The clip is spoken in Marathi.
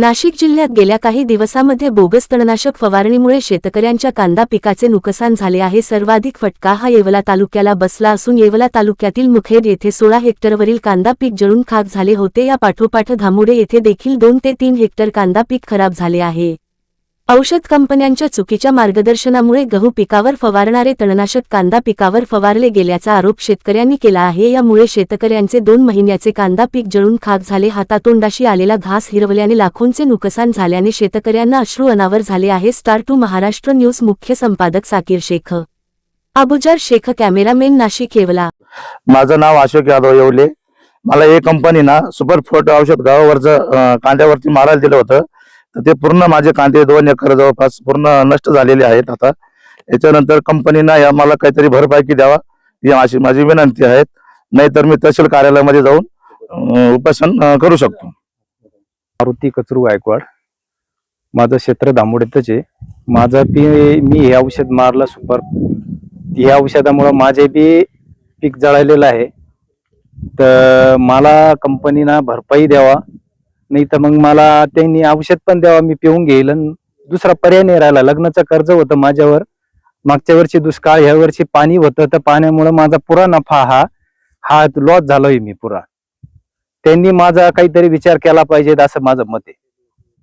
नाशिक जिल्ह्यात गेल्या काही दिवसामध्ये बोगस तणनाशक फवारणीमुळे शेतकऱ्यांच्या कांदा पिकाचे नुकसान झाले आहे. सर्वाधिक फटका हा येवला तालुक्याला बसला असून येवला तालुक्यातील मुखेड येथे सोळा हेक्टरवरील कांदा पीक जळून खाक झाले होते. या पाठोपाठ धामोडे येथे देखील दोन ते तीन हेक्टर कांदा पीक खराब झाले आहे. औषध कंपन्यांच्या चुकीच्या मार्गदर्शनामुळे गहू पिकावर फवारणारे तणनाशक कांदा पिकावर फवारले गेल्याचा आरोप शेतकऱ्यांनी केला आहे. यामुळे शेतकऱ्यांचे दोन महिन्याचे कांदा पीक जळून खाक झाले. हातातोंडाशी आलेला घास हिरवल्याने लाखोंचे नुकसान झाल्याने शेतकऱ्यांना अश्रू अनावर झाले आहे. स्टार टू महाराष्ट्र न्यूज मुख्य संपादक साकीर शेख. अबुजार शेख कॅमेरामॅन नाशिक येवला. माझं नाव अशोक यादव येवले. मला एक कंपनी ना सुपर फोर्ट औषध गावावरचं कांद्यावरती मारायला दिलं होतं. तर ते पूर्ण माझे कांदे दोन एकर जवळपास पूर्ण नष्ट झालेले आहेत आता. याच्यानंतर कंपनीनं या मला काहीतरी भरपाई द्यावा ही अशी माझी विनंती आहे. नाहीतर मी तहसील कार्यालयामध्ये जाऊन उपासन उपोषण करू शकतो. मारुती कचरू गायकवाड. माझं क्षेत्र दामोड्यातच आहे. माझं पी मी हे औषध मारलं सुपर. या औषधामुळं माझे बी पीक जळालेलं आहे. तर मला कंपनीनं भरपाई द्यावा. नाही तर मग मला त्यांनी औषध पण द्यावा मी पिऊन घेईल. दुसरा पर्याय नाही राहिला. लग्नाचं कर्ज होतं माझ्यावर. मागच्या वर्षी दुष्काळ ह्या वर्षी पाणी होतं. तर पाण्यामुळे माझा पुरा नफा हा हा लॉस झालोय मी पुरा. त्यांनी माझा काहीतरी विचार केला पाहिजे असं माझं मत आहे.